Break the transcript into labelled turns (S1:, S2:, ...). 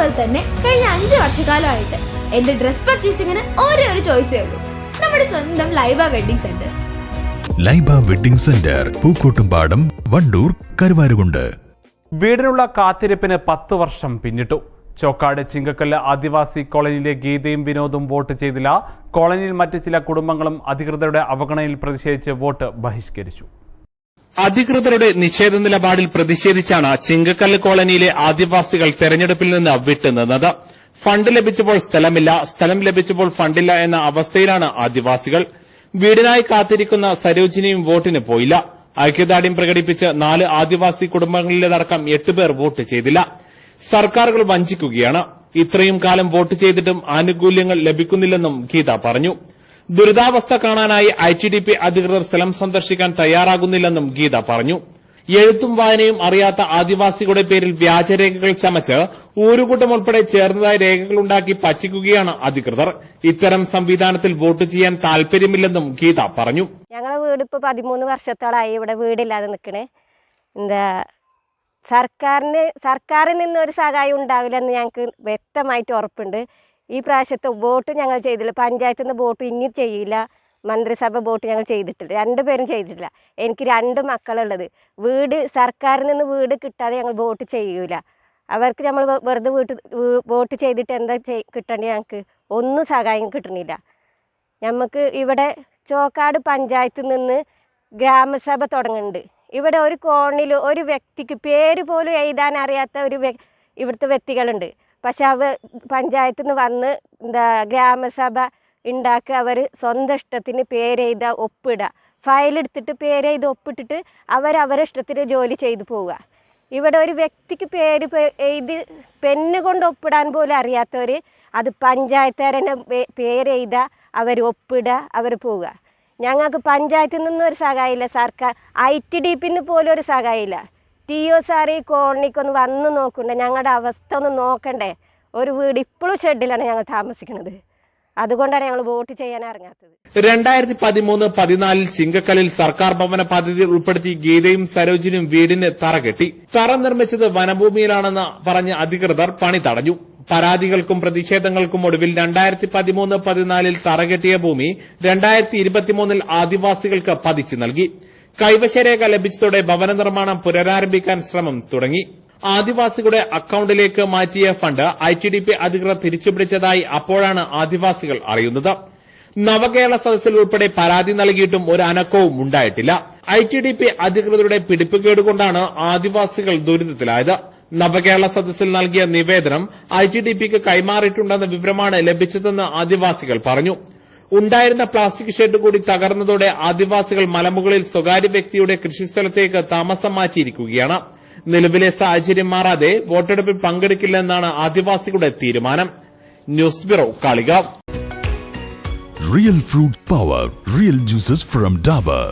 S1: അതുപോലെ തന്നെ കഴിഞ്ഞ അഞ്ച് വർഷക്കാലമായിട്ട് എന്റെ ഡ്രസ് പർച്ചേസിംഗിന് ഒരേ ഒരു ചോയ്സേ ഉള്ളൂ. നമ്മുടെ സ്വന്തം Laiba wedding centre.
S2: Laiba wedding centre Pookkottumpadam Wandoor Karuvarakundu.
S3: വീടിനുള്ള കാത്തിരിപ്പിന് പത്ത് വർഷം പിന്നിട്ടു. ചോക്കാട് ചിങ്കക്കല്ല് ആദിവാസി കോളനിയിലെ ഗീതയും വിനോദും വോട്ട് ചെയ്തില്ല. കോളനിയിൽ മറ്റ് ചില കുടുംബങ്ങളും അധികൃതരുടെ അവഗണനയിൽ പ്രതിഷേധിച്ച് വോട്ട് ബഹിഷ്കരിച്ചു.
S4: അധികൃതരുടെ നിഷേധ നിലപാടിൽ പ്രതിഷേധിച്ചാണ് ചിങ്കക്കല്ല് കോളനിയിലെ ആദിവാസികൾ തെരഞ്ഞെടുപ്പിൽ നിന്ന് വിട്ടുനിന്നത് ഫണ്ട് ലഭിച്ചപ്പോൾ സ്ഥലമില്ല. സ്ഥലം ലഭിച്ചപ്പോൾ ഫണ്ടില്ല എന്ന അവസ്ഥയിലാണ് ആദിവാസികൾ. വീടിനായി കാത്തിരിക്കുന്ന സരോജിനിയും വോട്ടിന് പോയില്ല. ഐക്യദാർഢ്യം പ്രകടിപ്പിച്ച് നാല് ആദിവാസി കുടുംബങ്ങളിലേതടക്കം എട്ടുപേർ വോട്ട് ചെയ്തില്ല. സർക്കാരുകൾ വഞ്ചിക്കുകയാണ്. ഇത്രയും കാലം വോട്ട് ചെയ്തിട്ടും ആനുകൂല്യങ്ങൾ ലഭിക്കുന്നില്ലെന്നും ഗീത പറഞ്ഞു. ദുരിതാവസ്ഥ കാണാനായി ഐ ടി ഡി പി അധികൃതർ സ്ഥലം സന്ദർശിക്കാൻ തയ്യാറാകുന്നില്ലെന്നും ഗീത പറഞ്ഞു. എഴുത്തും വായനയും അറിയാത്ത ആദിവാസികളുടെ പേരിൽ വ്യാജരേഖകൾ ചമച്ച് ഊരുകൂട്ടം ഉൾപ്പെടെ ചേർന്നതായി രേഖകളുണ്ടാക്കി പറ്റിക്കുകയാണ് അധികൃതർ. ഇത്തരം സംവിധാനത്തിൽ വോട്ട് ചെയ്യാൻ താൽപര്യമില്ലെന്നും ഗീത പറഞ്ഞു.
S5: ഞങ്ങളുടെ വീട് ഇപ്പോൾ പതിമൂന്ന് വർഷത്തോളായി ഇവിടെ വീടില്ലാതെ നിൽക്കണേ. എന്താ സർക്കാരിന് സർക്കാരിൽ നിന്ന് ഒരു സഹായം ഉണ്ടാവില്ലെന്ന് ഞങ്ങൾക്ക് വ്യക്തമായിട്ട് ഉറപ്പുണ്ട്. ഈ പ്രാവശ്യത്തെ വോട്ട് ഞങ്ങൾ ചെയ്തില്ല. പഞ്ചായത്തിൽ നിന്ന് വോട്ട് ഇനി ചെയ്യില്ല. മന്ത്രിസഭ വോട്ട് ഞങ്ങൾ ചെയ്തിട്ടില്ല. രണ്ടുപേരും ചെയ്തിട്ടില്ല. എനിക്ക് രണ്ട് മക്കളുള്ളത്. വീട് സർക്കാരിൽ നിന്ന് വീട് കിട്ടാതെ ഞങ്ങൾ വോട്ട് ചെയ്യൂല. അവർക്ക് നമ്മൾ വെറുതെ വീട്ട് വോട്ട് ചെയ്തിട്ട് എന്താ ചെയ് കിട്ടേണ്ടത് ഞങ്ങൾക്ക്? ഒന്നും സഹായം കിട്ടണില്ല. നമുക്ക് ഇവിടെ ചോക്കാട് പഞ്ചായത്തിൽ നിന്ന് ഗ്രാമസഭ തുടങ്ങുന്നുണ്ട് ഇവിടെ ഒരു കോണിൽ ഒരു വ്യക്തിക്ക് പേര് പോലും എഴുതാൻ അറിയാത്ത ഒരു ഇവിടുത്തെ വ്യക്തികളുണ്ട്. പക്ഷെ അവർ പഞ്ചായത്തിൽ നിന്ന് വന്ന് എന്താ ഗ്രാമസഭ ഉണ്ടാക്കി അവർ സ്വന്തം ഇഷ്ടത്തിന് പേരെഴുത ഒപ്പിടുക ഫയലെടുത്തിട്ട് പേരെഴുതി ഒപ്പിട്ടിട്ട് അവർ അവരുടെ ഇഷ്ടത്തിന് ജോലി ചെയ്തു പോവുക. ഇവിടെ ഒരു വ്യക്തിക്ക് പേര് എഴുതി പെണ്ണ് കൊണ്ട് ഒപ്പിടാൻ പോലും അറിയാത്തവർ അത് പഞ്ചായത്തുകാരനെ പേരെഴുത അവർ ഒപ്പിടുക അവർ പോവുക. ഞങ്ങൾക്ക് പഞ്ചായത്തിൽ നിന്നും ഒരു സഹായമില്ല സർക്കാർ ഐ ടി ഡി പിന്ന് പോലും ഒരു സഹായമില്ല. ടി ഒ സാർ ഈ കോളനിക്കൊന്ന് വന്ന് നോക്കണ്ടേ? ഞങ്ങളുടെ അവസ്ഥ ഒന്ന് നോക്കണ്ടേ? ഒരു വീട് ഇപ്പോഴും ഷെഡിലാണ് ഞങ്ങൾ താമസിക്കുന്നത് അതുകൊണ്ടാണ് ഞങ്ങൾ വോട്ട് ചെയ്യാൻ ഇറങ്ങാത്തത്.
S4: രണ്ടായിരത്തി പതിമൂന്ന് പതിനാലിൽ ചിങ്കക്കലിൽ സർക്കാർ ഭവന പദ്ധതി ഉൾപ്പെടുത്തി ഗീതയും സരോജിനും വീടിന് തറ കെട്ടി. തറ നിർമ്മിച്ചത് വനഭൂമിയിലാണെന്ന് പറഞ്ഞ് അധികൃതർ പണി തടഞ്ഞു. പരാതികൾക്കും പ്രതിഷേധങ്ങൾക്കും ഒടുവിൽ രണ്ടായിരത്തി പതിമൂന്ന് പതിനാലിൽ തറകെട്ടിയ ഭൂമി രണ്ടായിരത്തി ഇരുപത്തിമൂന്നിൽ ആദിവാസികൾക്ക് പതിച്ചു നൽകി. കൈവശരേഖ ലഭിച്ചതോടെ ഭവന നിർമ്മാണം പുനരാരംഭിക്കാൻ ശ്രമം തുടങ്ങി. ആദിവാസികളുടെ അക്കൌണ്ടിലേക്ക് മാറ്റിയ fund I T D P അധികൃതർ തിരിച്ചുപിടിച്ചതായി അപ്പോഴാണ് ആദിവാസികൾ അറിയുന്നത്. നവകേരള സദസ്സിൽ ഉൾപ്പെടെ പരാതി നൽകിയിട്ടും ഒരു അനക്കവും ഉണ്ടായിട്ടില്ല. ഐ ടി ഡി പി അധികൃതരുടെ പിടിപ്പുകേടുകൊണ്ടാണ് ആദിവാസികൾ ദുരിതത്തിലായത്. നവകേരള സദസ്സിൽ നൽകിയ നിവേദനം ഐ ടി ഡി പിക്ക് കൈമാറിയിട്ടുണ്ടെന്ന വിവരമാണ് ലഭിച്ചതെന്ന് ആദിവാസികൾ പറഞ്ഞു. ഉണ്ടായിരുന്ന പ്ലാസ്റ്റിക് ഷെഡ് കൂടി തകർന്നതോടെ ആദിവാസികൾ മലമുകളിൽ സ്വകാര്യ വ്യക്തിയുടെ കൃഷിസ്ഥലത്തേക്ക് താമസം മാറ്റിയിരിക്കുകയാണ്. നിലവിലെ സാഹചര്യം മാറാതെ വോട്ടെടുപ്പിൽ പങ്കെടുക്കില്ലെന്നാണ് ആദിവാസികളുടെ തീരുമാനം. News bureau കാളിക
S2: real fruit power real juices from Dabur